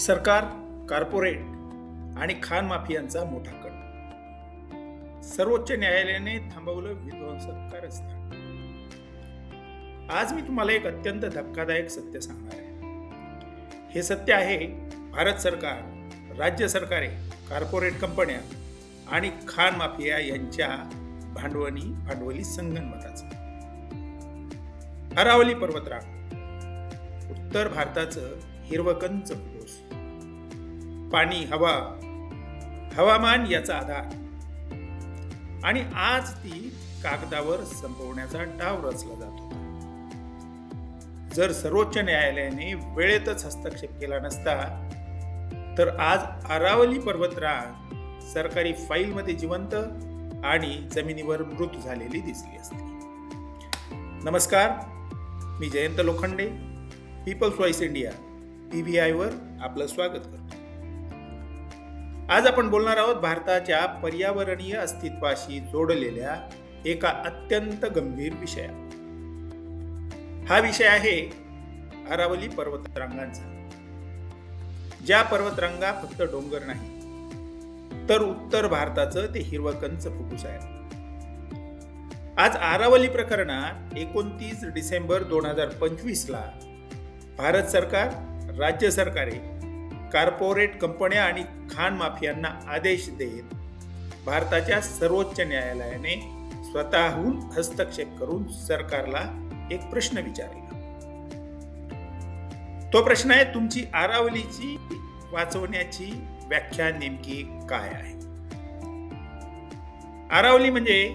सरकार कॉर्पोरेट आणि खान माफियांचा मोठा कट. सर्वोच्च न्यायालयाने थांबवलं विध्वंसक कारस्थान आज मी तुम्हाला एक अत्यंत धक्कादायक सत्य सांगणार आहे. हे सत्य आहे भारत सरकार राज्य सरकारे कॉर्पोरेट कंपन्या आणि खान माफिया यांच्या भांडवली भांडवली संगनमताचं अरावली पर्वतरांग. उत्तर भारताचं हिरवकंच फुलोस पाणी हवा हवामान याचा आधार. आणि आज ती कागदावर संपवण्याचा डाव रचला जात होता. जर सर्वोच्च न्यायालयाने वेळेतच हस्तक्षेप केला नसता तर आज अरावली पर्वतरांग सरकारी फाईलमध्ये जिवंत आणि जमिनीवर मृत झालेली दिसली असती. नमस्कार मी Jayant Lokhande people's voice India P V आयवर आपलं स्वागत करतो. आज आपण बोलणार आहोत भारताच्या पर्यावरणीय अस्तित्वाशी जोडलेल्या एका अत्यंत गंभीर विषया हा विषय आहे अरावली पर्वतरांगांचा. ज्या पर्वतरांगा फक्त डोंगर नाही तर उत्तर भारताचं ते हिरवकंच फुफ्फुस आहे. आज आरावली प्रकरणात एकोणतीस डिसेंबर दोन हजार पंचवीसला भारत सरकार राज्य सरकारे कार्पोरेट कंपन्या आणि खाण माफियांना आदेश देत भारताच्या सर्वोच्च न्यायालयाने स्वतःहून हस्तक्षेप करून सरकारला एक प्रश्न विचारला. तो प्रश्न आहे तुमची आरावलीची वाचवण्याची व्याख्या नेमकी काय आहे? आरावली म्हणजे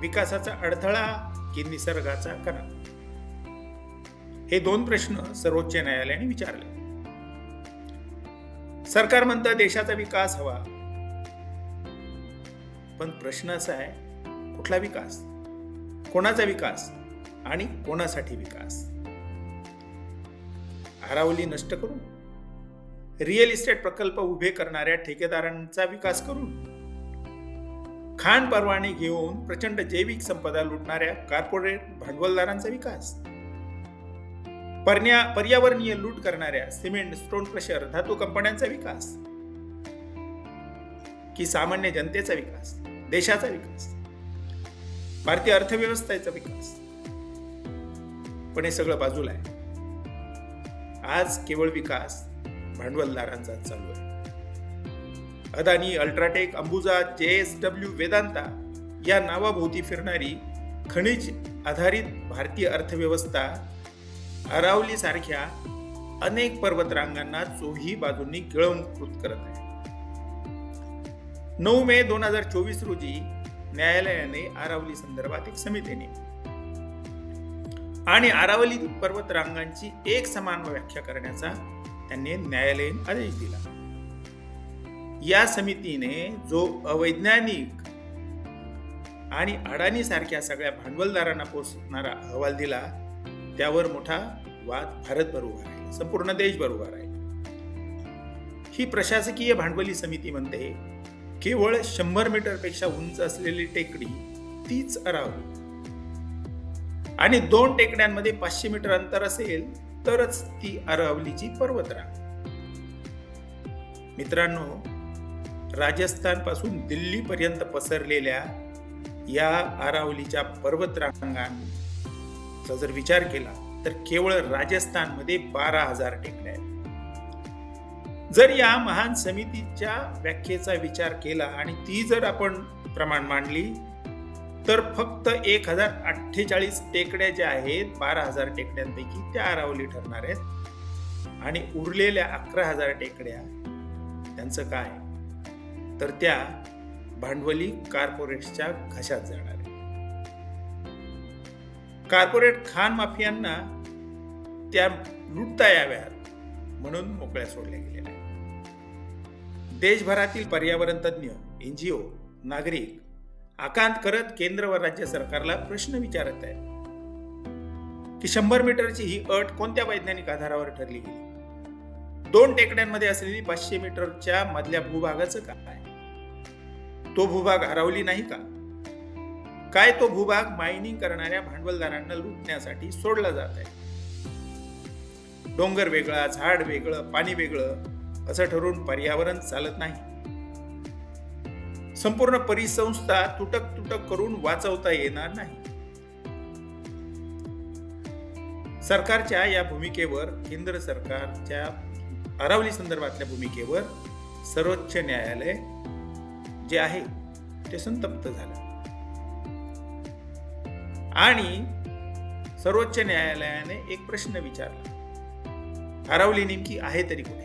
विकासाचा अडथळा की निसर्गाचा कणा? हे दोन प्रश्न सर्वोच्च न्यायालयाने विचारले. सरकार म्हणतं देशाचा विकास हवा. पण प्रश्न असा आहे कुठला विकास? कोणाचा विकास? आणि कोणासाठी विकास? आरावली नष्ट करून? रिअल इस्टेट प्रकल्प उभे करणाऱ्या ठेकेदारांचा विकास करून? खाण परवाने घेऊन प्रचंड जैविक संपदा लुटणाऱ्या कॉर्पोरेट भांडवलदारांचा विकास? पर्या पर्यावरणीय लूट करणाऱ्या सिमेंट स्टोन क्रशर धातू कंपन्यांचा विकास. की सामान्य जनतेचा विकास देशाचा विकास. भारतीय अर्थव्यवस्थेचा विकास. पण हे सगळं बाजूला आहे. आज केवळ विकास भांडवलदारांचा चालू आहे. अदानी अल्ट्राटेक अंबुजा जे एस डब्ल्यू वेदांता या नावाभोवती फिरणारी खनिज आधारित भारतीय अर्थव्यवस्था अरावली सारख्या अनेक पर्वतरांगांना चोही बाजूंनी गिळंकृत करत आहे. नऊ मे दोन हजार चोवीस रोजी न्यायालयाने आरावली संदर्भात एक समिती नेमली. आणि आरावली पर्वतरांगांची एक समान व्याख्या करण्याचा त्यांनी न्यायालयीन आदेश दिला. या समितीने जो अवैज्ञानिक आणि अडाणी सारख्या सगळ्या भांडवलदारांना पोचणारा अहवाल दिला त्यावर मोठा वाद भारतभर उभा राहिला संपूर्ण देशभर उभा राहिला ही प्रशासकीय भांडवली समिती म्हणते केवळ शंभर मीटरपेक्षा उंच असलेली टेकडी तीच अरावली. आणि दोन टेकड्यांमध्ये पाचशे मीटर अंतर असेल तरच ती अरावलीची पर्वतरांग मित्रांनो राजस्थानपासून दिल्ली पर्यंत पसरलेल्या या आरावलीच्या चा जर विचार केला तर केवळ राजस्थानमध्ये बारा हजार टेकड्या आहेत. जर या महान समितीच्या व्याख्येचा विचार केला आणि ती जर आपण प्रमाण मांडली तर फक्त एक हजार अठ्ठेचाळीस टेकड्या ज्या आहेत बारा हजार टेकड्यांपैकी त्या अरावली ठरणार आहेत. आणि उरलेल्या अकरा हजार टेकड्या त्यांचं काय? तर त्या भांडवली कॉर्पोरेट्सच्या घशात जाणार आहेत. कॉर्पोरेट खान माफियांना त्या लुटता याव्यात म्हणून मोकळ्या सोडल्या गेलेल्या आहेत. देशभरातील पर्यावरण तज्ज्ञ ओ नागरिक आकांत करत केंद्र व राज्य सरकारला प्रश्न विचारत आहे की शंभर मीटरची ही अट कोणत्या वैज्ञानिक आधारावर ठरली गेली? दोन टेकड्यांमध्ये असलेली पाचशे मीटरच्या मधल्या भूभागाचं काय? तो भूभाग हरवली नाही का? काय तो भूभाग मायनिंग करणाऱ्या भांडवलदारांना लुटण्यासाठी सोडला जात आहे. डोंगर वेगळा झाड वेगळं पाणी वेगळं असं ठरून पर्यावरण चालत नाही. संपूर्ण परिसंस्था तुटक तुटक करून वाचवता येणार नाही. सरकारच्या या भूमिकेवर केंद्र सरकारच्या अरावली संदर्भातल्या भूमिकेवर सर्वोच्च न्यायालय जे आहे ते संतप्त झालं. आणि सर्वोच्च न्यायालयाने एक प्रश्न विचारला. अरावली नेमकी आहे तरी कुठे?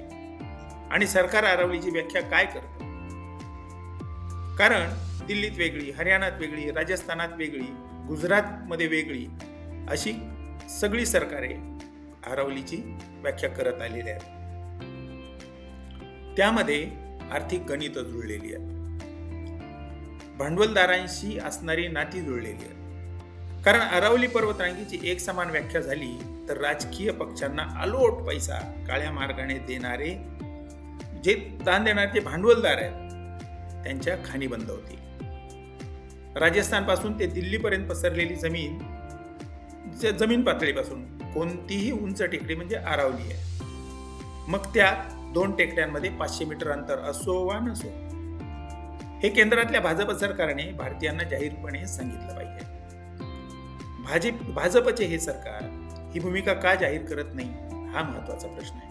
आणि सरकार अरावलीची व्याख्या काय करत? कारण दिल्लीत वेगळी हरियाणात वेगळी राजस्थानात वेगळी गुजरातमध्ये वेगळी अशी सगळी सरकारे अरावलीची व्याख्या करत आलेली आहेत. त्यामध्ये आर्थिक गणित जुळलेली आहेत. भांडवलदारांशी असणारी नाती जुळलेली आहेत. कारण अरावली पर्वतरांगीची एक समान व्याख्या झाली तर राजकीय पक्षांना अलोट पैसा काळ्या मार्गाने देणारे जे दान देणारे जे भांडवलदार आहेत त्यांच्या खाणी बंद होती. राजस्थानपासून ते दिल्लीपर्यंत पसरलेली जमीन जमीन पातळीपासून कोणतीही उंच टेकडी म्हणजे आरावली आहे. मग त्या दोन टेकड्यांमध्ये पाचशे मीटर अंतर असो वा नसो हे केंद्रातल्या भाजप सरकारने भारतीयांना जाहीरपणे सांगितलं पाहिजे. भाजप भाजपचे हे सरकार ही भूमिका का जाहीर करत नाही हा महत्त्वाचा प्रश्न आहे.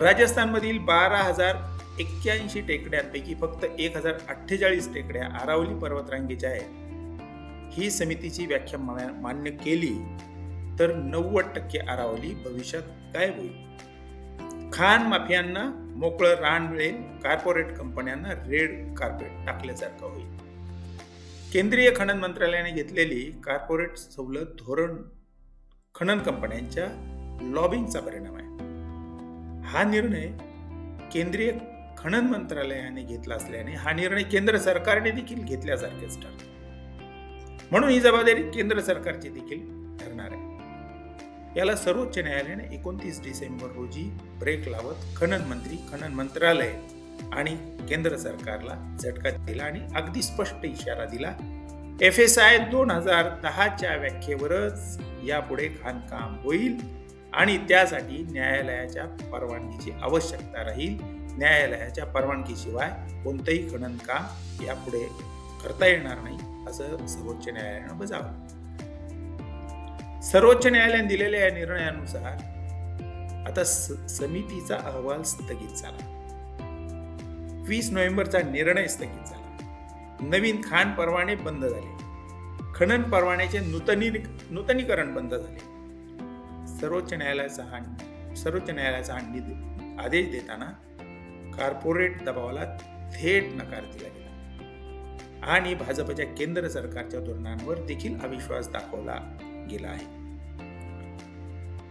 राजस्थानमधील बारा हजार एक्क्याऐंशी टेकड्यांपैकी फक्त एक हजार अठ्ठेचाळीस टेकड्या आरावली पर्वतरांगेच्या आहेत. ही समितीची व्याख्या मा- मान्य केली तर नव्वद टक्के आरावली भविष्यात गायब होईल? खान माफियांना मोकळं रान मिळेल कॉर्पोरेट कंपन्यांना रेड कार्पेट टाकल्यासारखं होईल. केंद्रीय खनन मंत्रालयाने घेतलेली कार्पोरेट सवलत धोरण खनन कंपन्यांच्या लॉबिंगचा परिणाम आहे. हा निर्णय केंद्रीय खनन मंत्रालयाने घेतला असल्याने हा निर्णय केंद्र सरकारने देखील घेतल्यासारखेच ठरतो. म्हणून ही जबाबदारी केंद्र सरकारची देखील ठरणार आहे. याला सर्वोच्च न्यायालयाने एकोणतीस डिसेंबर रोजी ब्रेक लावत खनन मंत्री खनन मंत्रालय आणि केंद्र सरकारला झटका दिला आणि अगदी स्पष्ट इशारा दिला. एफ एस आय दोन हजार दहाच्या व्याख्येवरच यापुढे खाणकाम होईल आणि त्यासाठी न्यायालयाच्या परवानगीची आवश्यकता राहील. न्यायालयाच्या परवानगीशिवाय कोणतंही खनन काम यापुढे करता येणार नाही असं सर्वोच्च न्यायालयानं बजावलं. सर्वोच्च न्यायालयाने दिलेल्या या निर्णयानुसार आता समितीचा अहवाल स्थगित झाला. वीस नोव्हेंबरचा निर्णय स्थगित झाला. नवीन खाण परवाने बंद झाले. खनन परवान्याचे नूतनी नूतनीकरण बंद झाले. सर्वोच्च न्यायालयाचा हा सर्वोच्च न्यायालयाचा हा आदेश देताना कॉर्पोरेट दबावाला थेट नकार दिला गेला. आणि भाजपच्या केंद्र सरकारच्या धोरणांवर देखील अविश्वास दाखवला गेला आहे.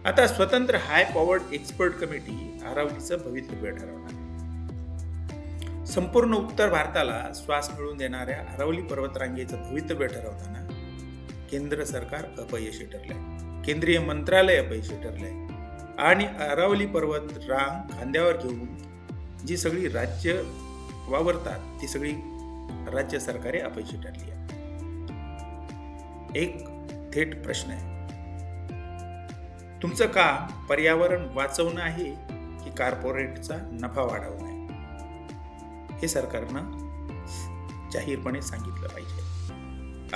आता स्वतंत्र हाय पॉवर्ड एक्सपर्ट कमिटी आरावलीचं भवितव्य ठरवणार. संपूर्ण उत्तर भारताला श्वास मिळवून देणाऱ्या अरावली पर्वतरांगेचं भवितव्य ठरवताना केंद्र सरकार अपयशी ठरलंय. केंद्रीय मंत्रालय अपयशी ठरलंय. आणि अरावली पर्वत रांग खांद्यावर घेऊन जी सगळी राज्य वावरतात ती सगळी राज्य सरकारे अपयशी ठरली आहे एक थेट प्रश्न आहे. तुमचं काम पर्यावरण वाचवणं आहे की कॉर्पोरेटचा नफा वाढवणं? हे सरकारनं जाहीरपणे सांगितलं पाहिजे.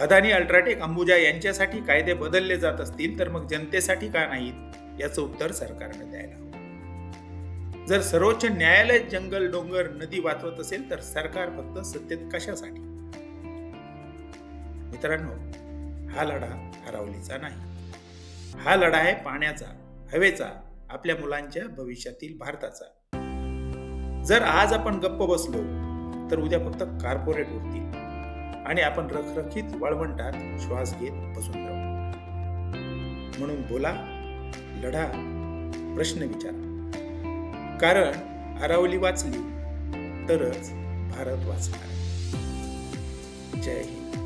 अदानी अल्ट्राटेक अंबुजा यांच्यासाठी कायदे बदलले जात असतील तर मग जनतेसाठी का नाहीत याचं उत्तर सरकारनं द्यायला हवं. जर सर्वोच्च न्यायालय जंगल डोंगर नदी वाचवत असेल तर सरकार फक्त सत्तेत कशासाठी? मित्रांनो हा लढा हरवलीचा नाही. हा लढा आहे पाण्याचा हवेचा आपल्या मुलांच्या भविष्यातील भारताचा. जर आज आपण गप्प बसलो तर उद्या फक्त कार्पोरेट होतील आणि आपण रखरखीत वाळवंटात श्वास घेत बसून राहू. म्हणून बोला लढा प्रश्न विचारा. कारण अरावली वाचली तरच भारत वाचणार. जय हिंद.